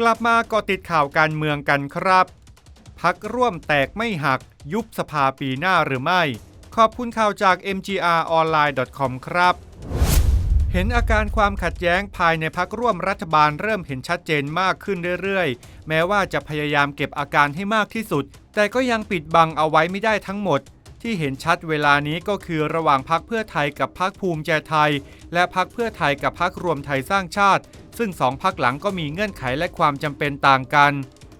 กลับมากาะติดข่าวการเมืองกันครับ พักร่วมแตกไม่หักยุบสภาปีหน้าหรือไม่ ขอบคุณข่าวจาก mgronline.com ครับ เห็นอาการความขัดแย้งภายในพักร่วมรัฐบาลเริ่มเห็นชัดเจนมากขึ้นเรื่อยๆ แม้ว่าจะพยายามเก็บอาการให้มากที่สุด แต่ก็ยังปิดบังเอาไว้ไม่ได้ทั้งหมด ที่เห็นชัดเวลานี้ก็คือระหว่างพักเพื่อไทยกับพักภูมิใจไทย และพักเพื่อไทยกับพักรวมไทยสร้างชาติ ซึ่งสองพักหลังก็มีเงื่อนไขและความจำเป็นต่างกัน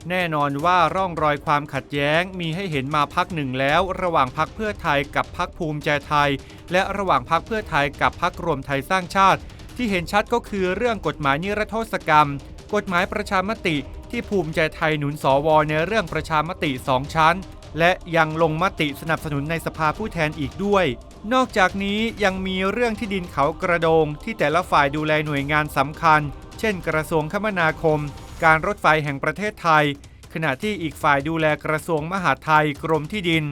แน่นอนว่าร่องรอยความขัดแย้งมีให้เห็นมาพักหนึ่งแล้ว ระหว่างพักเพื่อไทยกับพักภูมิใจไทย และระหว่างพักเพื่อไทยกับพักรวมไทยสร้างชาติ ที่เห็นชัดก็คือเรื่องกฎหมายนิรโทษกรรม กฎหมายประชามติที่ภูมิใจไทยหนุนสวในเรื่องประชามติสองชั้น และยังลงมติสนับสนุนในสภาผู้แทนอีกด้วย นอกจากนี้ยังมีเรื่องที่ดินเขากระโดง ที่แต่ละฝ่ายดูแลหน่วยงานสำคัญ เช่น กระทรวงคมนาคม การรถไฟแห่งประเทศไทย ขณะที่อีกฝ่ายดูแลกระทรวงมหาดไทยกรมที่ดิน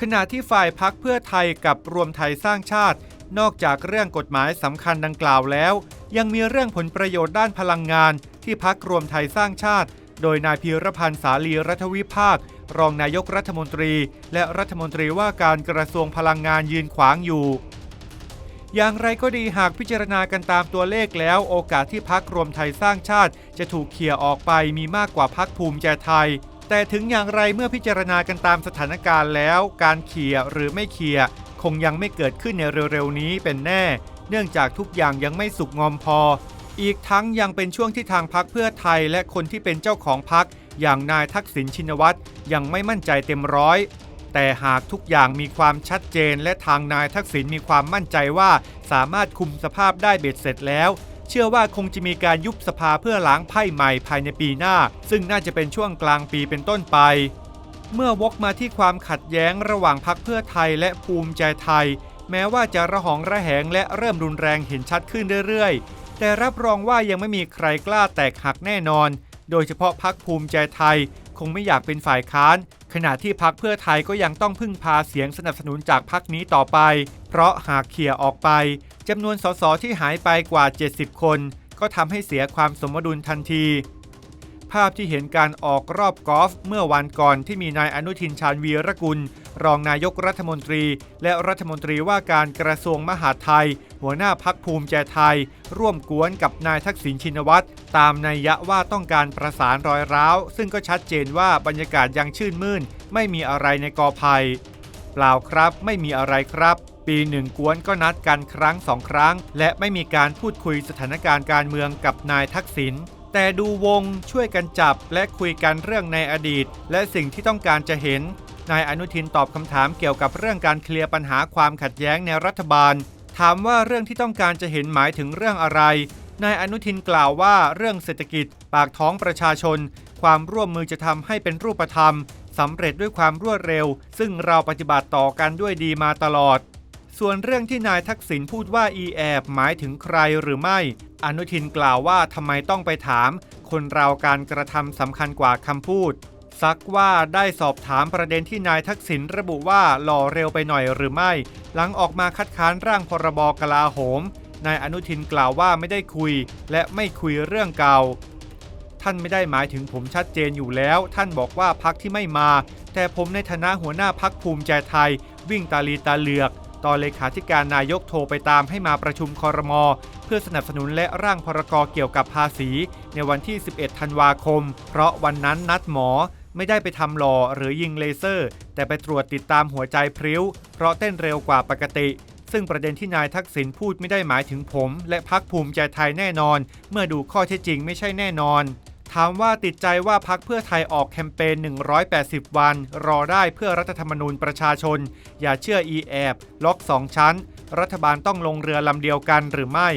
ขณะที่ฝ่ายพักเพื่อไทยกับรวมไทยสร้างชาติ นอกจากเรื่องกฎหมายสำคัญดังกล่าวแล้ว ยังมีเรื่องผลประโยชน์ด้านพลังงาน ที่พักรวมไทยสร้างชาติ โดยนายพีรพันธ์สาลีรัฐวิภาค รองนายกรัฐมนตรี และรัฐมนตรีว่าการกระทรวงพลังงานยืนขวางอยู่ อย่างไรก็ดีหากพิจารณากันตามตัวเลขแล้ว โอกาสที่พักรวมไทยสร้างชาติ จะถูกเขี่ยออกไปมีมากกว่าพักภูมิใจไทย แต่ถึงอย่างไรเมื่อพิจารณากันตามสถานการณ์แล้ว การเขี่ยหรือไม่เขี่ยคงยังไม่เกิดขึ้นในเร็วๆนี้เป็นแน่ เนื่องจากทุกอย่างยังไม่สุกงอมพอ อีกทั้งยังเป็นช่วงที่ทางพักเพื่อไทยและคนที่เป็นเจ้าของพัก อย่างนายทักษิณชินวัตรยังไม่มั่นใจเต็มร้อยแต่หากทุกอย่างมีความชัดเจน และทางนายทักษิณมีความมั่นใจว่าสามารถคุมสภาพได้เบ็ดเสร็จแล้ว เชื่อว่าคงจะมีการยุบสภาเพื่อล้างไพ่ใหม่ภายในปีหน้า ซึ่งน่าจะเป็นช่วงกลางปีเป็นต้นไป เมื่อวกมาที่ความขัดแย้งระหว่างพักเพื่อไทยและภูมิใจไทย แม้ว่าจะระหองระแหงและเริ่มรุนแรงเห็นชัดขึ้นเรื่อยๆ แต่รับรองว่ายังไม่มีใครกล้าแตกหักแน่นอน โดยเฉพาะพักภูมิใจไทยคงไม่อยากเป็นฝ่ายค้าน ขณะที่พักเพื่อไทยก็ยังต้องพึ่งพาเสียงสนับสนุนจากพักนี้ต่อไป เพราะหากเขี่ยออกไปจำนวนสสที่หายไปกว่า 70 คน ก็ทำให้เสียความสมดุลทันที ภาพที่เห็นการออกรอบกอล์ฟเมื่อวันก่อนที่มีนายอนุทินชาญวีรกุล รองนายกรัฐมนตรี และรัฐมนตรีว่าการกระทรวงมหาดไทย หัวหน้าพักภูมิใจไทย ร่วมกวนกับนายทักษิณชินวัตรตามนัยยะว่าต้องการประสานรอยร้าว ซึ่งก็ชัดเจนว่าบรรยากาศยังชื่นมื่น ไม่มีอะไรในกอภัยเปล่าครับ ไม่มีอะไรครับ ปีหนึ่งกวนก็นัดกันครั้งสองครั้ง และไม่มีการพูดคุยสถานการณ์การเมืองกับนายทักษิณแต่ดูวงช่วยกันจับและคุยกันเรื่องในอดีต และสิ่งที่ต้องการจะเห็น นายอนุทินตอบคำถามเกี่ยวกับเรื่องการเคลียร์ปัญหาความขัดแย้งในรัฐบาล ถามว่าเรื่องที่ต้องการจะเห็นหมายถึงเรื่องอะไร นายอนุทินกล่าวว่าเรื่องเศรษฐกิจ ปากท้องประชาชน ความร่วมมือจะทำให้เป็นรูปธรรมสำเร็จด้วยความรวดเร็ว ซึ่งเราปฏิบัติต่อกันด้วยดีมาตลอด ส่วนเรื่องที่นายทักษิณพูดว่าอีแอบหมายถึงใครหรือไม่ อนุทินกล่าวว่าทำไมต้องไปถาม คนเราการกระทำสำคัญกว่าคำพูด ซักว่าได้สอบถามประเด็นที่นายทักษิณระบุว่าหล่อเร็วไปหน่อยหรือไม่ หลังออกมาคัดค้านร่างพรบกลาโหม นายอนุทินกล่าวว่าไม่ได้คุย และไม่คุยเรื่องเก่า ท่านไม่ได้หมายถึงผมชัดเจนอยู่แล้ว ท่านบอกว่าพักที่ไม่มา แต่ผมในฐานะหัวหน้าพักภูมิใจไทย วิ่งตาลีตาเหลือกตอนเลขาธิการนายกโทรไปตามให้มาประชุมคอรมอเพื่อสนับสนุนและร่างพรกเกี่ยวกับภาษี ในวันที่ 11 ธันวาคม เพราะวันนั้นนัดหมอ ไม่ได้ไปทำหล่อหรือยิงเลเซอร์ แต่ไปตรวจติดตามหัวใจพริ้ว เพราะเต้นเร็วกว่าปกติ ซึ่งประเด็นที่นายทักษิณพูดไม่ได้หมายถึงผม และพักภูมิใจไทยแน่นอน เมื่อดูข้อเท็จจริงไม่ใช่แน่นอนถามว่าติดใจว่าพักเพื่อไทยออกแคมเปญ 180 วัน รอได้เพื่อรัฐธรรมนูญประชาชน อย่าเชื่ออีแอบ ล็อก 2 ชั้น รัฐบาลต้องลงเรือลำเดียวกันหรือไม่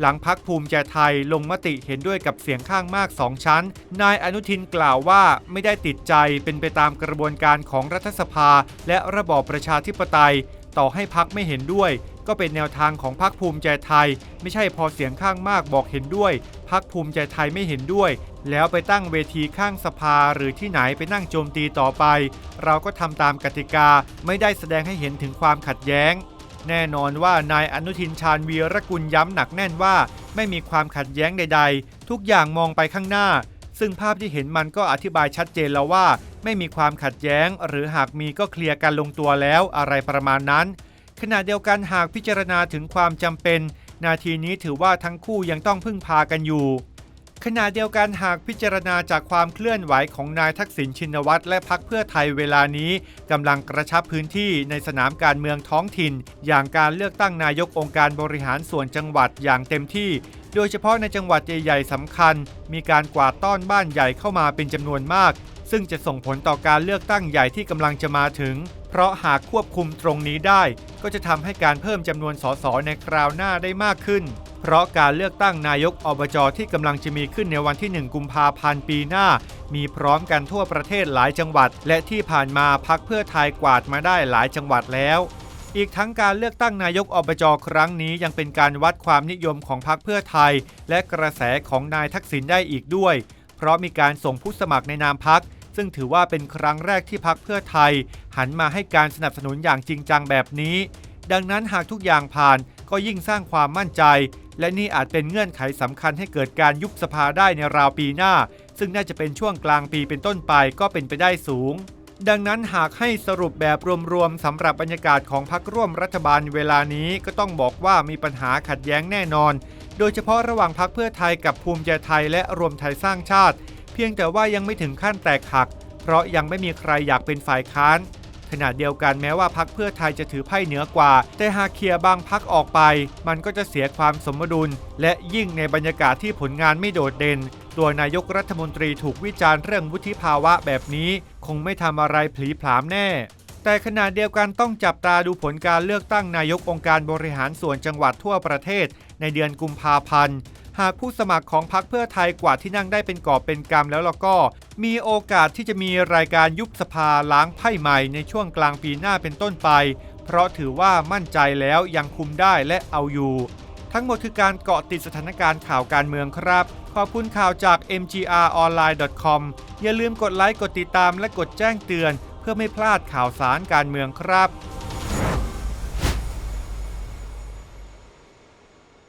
หลังพักภูมิใจไทยลงมติเห็นด้วยกับเสียงข้างมาก 2 ชั้น นายอนุทินกล่าวว่าไม่ได้ติดใจเป็นไปตามกระบวนการของรัฐสภา และระบอบประชาธิปไตย ต่อให้พักไม่เห็นด้วย ก็เป็นแนวทางของพรรคภูมิใจไทย ไม่ใช่พอเสียงข้างมากบอกเห็นด้วยพรรคภูมิใจไทยไม่เห็นด้วย แล้วไปตั้งเวทีข้างสภาหรือที่ไหนไปนั่งโจมตีต่อไป เราก็ทำตามกติกาไม่ได้แสดงให้เห็นถึงความขัดแย้ง แน่นอนว่านายอนุทินชาญวีรกุลย้ำหนักแน่นว่า ไม่มีความขัดแย้งใด ๆ ทุกอย่างมองไปข้างหน้า ซึ่งภาพที่เห็นมันก็อธิบายชัดเจนแล้วว่า ไม่มีความขัดแย้ง หรือหากมีก็เคลียร์กันลงตัวแล้วอะไรประมาณนั้น ขณะเดียวกันหากพิจารณาถึงความจำเป็น นาทีนี้ถือว่าทั้งคู่ยังต้องพึ่งพากันอยู่ ขณะเดียวกันหากพิจารณาจากความเคลื่อนไหวของนายทักษิณชินวัตรและพักเพื่อไทยเวลานี้กำลังกระชับพื้นที่ในสนามการเมืองท้องถิ่น อย่างการเลือกตั้งนายกองค์การบริหารส่วนจังหวัดอย่างเต็มที่ โดยเฉพาะในจังหวัดใหญ่ๆสำคัญ มีการกวาดต้อนบ้านใหญ่เข้ามาเป็นจำนวนมาก ซึ่งจะส่งผลต่อการเลือกตั้งใหญ่ที่กำลังจะมาถึง เพราะหากควบคุมตรงนี้ได้ ก็จะทำให้การเพิ่มจำนวนสสในคราวหน้าได้มากขึ้น เพราะการเลือกตั้งนายกอบจที่กำลังจะมีขึ้นในวันที่ 1 กุมภาพันธ์ปีหน้า มีพร้อมกันทั่วประเทศหลายจังหวัด และที่ผ่านมาพักเพื่อไทยกวาดมาได้หลายจังหวัดแล้วอีกทั้งการเลือกตั้งนายกอบจครั้งนี้ยังเป็นการวัดความนิยมของพรรคเพื่อไทย และกระแสของนายทักษิณได้อีกด้วย เพราะมีการส่งผู้สมัครในนามพัก ซึ่งถือว่าเป็นครั้งแรกที่พักเพื่อไทย หันมาให้การสนับสนุนอย่างจริงจังแบบนี้ ดังนั้นหากทุกอย่างผ่านก็ยิ่งสร้างความมั่นใจ และนี่อาจเป็นเงื่อนไขสำคัญให้เกิดการยุบสภาได้ในราวปีหน้า ซึ่งน่าจะเป็นช่วงกลางปีเป็นต้นไปก็เป็นไปได้สูง ดังนั้นหากให้สรุปแบบรวมๆสำหรับบรรยากาศของพรรคร่วมรัฐบาลเวลานี้ก็ต้องบอกว่ามีปัญหาขัดแย้งแน่นอน โดยเฉพาะระหว่างพรรคเพื่อไทยกับภูมิใจไทยและรวมไทยสร้างชาติ เพียงแต่ว่ายังไม่ถึงขั้นแตกหัก เพราะยังไม่มีใครอยากเป็นฝ่ายค้านขณะเดียวกันแม้ว่าพักเพื่อไทยจะถือไพ่เหนือกว่า แต่หากเคลียร์บางพักออกไป มันก็จะเสียความสมดุล และยิ่งในบรรยากาศที่ผลงานไม่โดดเด่น ตัวนายกรัฐมนตรีถูกวิจารณ์เรื่องวุฒิภาวะแบบนี้ คงไม่ทำอะไรผลีผลามแน่ แต่ขณะเดียวกันต้องจับตาดูผลการเลือกตั้งนายกองค์การบริหารส่วนจังหวัดทั่วประเทศ ในเดือนกุมภาพันธ์ หากผู้สมัครของพรรคเพื่อไทยกว่าที่นั่งได้เป็นกอบเป็นกำแล้วล่ะก็ มีโอกาสที่จะมีรายการยุบสภาล้างไพ่ใหม่ในช่วงกลางปีหน้าเป็นต้นไป เพราะถือว่ามั่นใจแล้วยังคุมได้และเอาอยู่ ทั้งหมดคือการเกาะติดสถานการณ์ข่าวการเมืองครับ ขอบคุณข่าวจาก mgronline.com อย่าลืมกดไลค์กดติดตามและกดแจ้งเตือน เพื่อไม่พลาดข่าวสารการเมืองครับ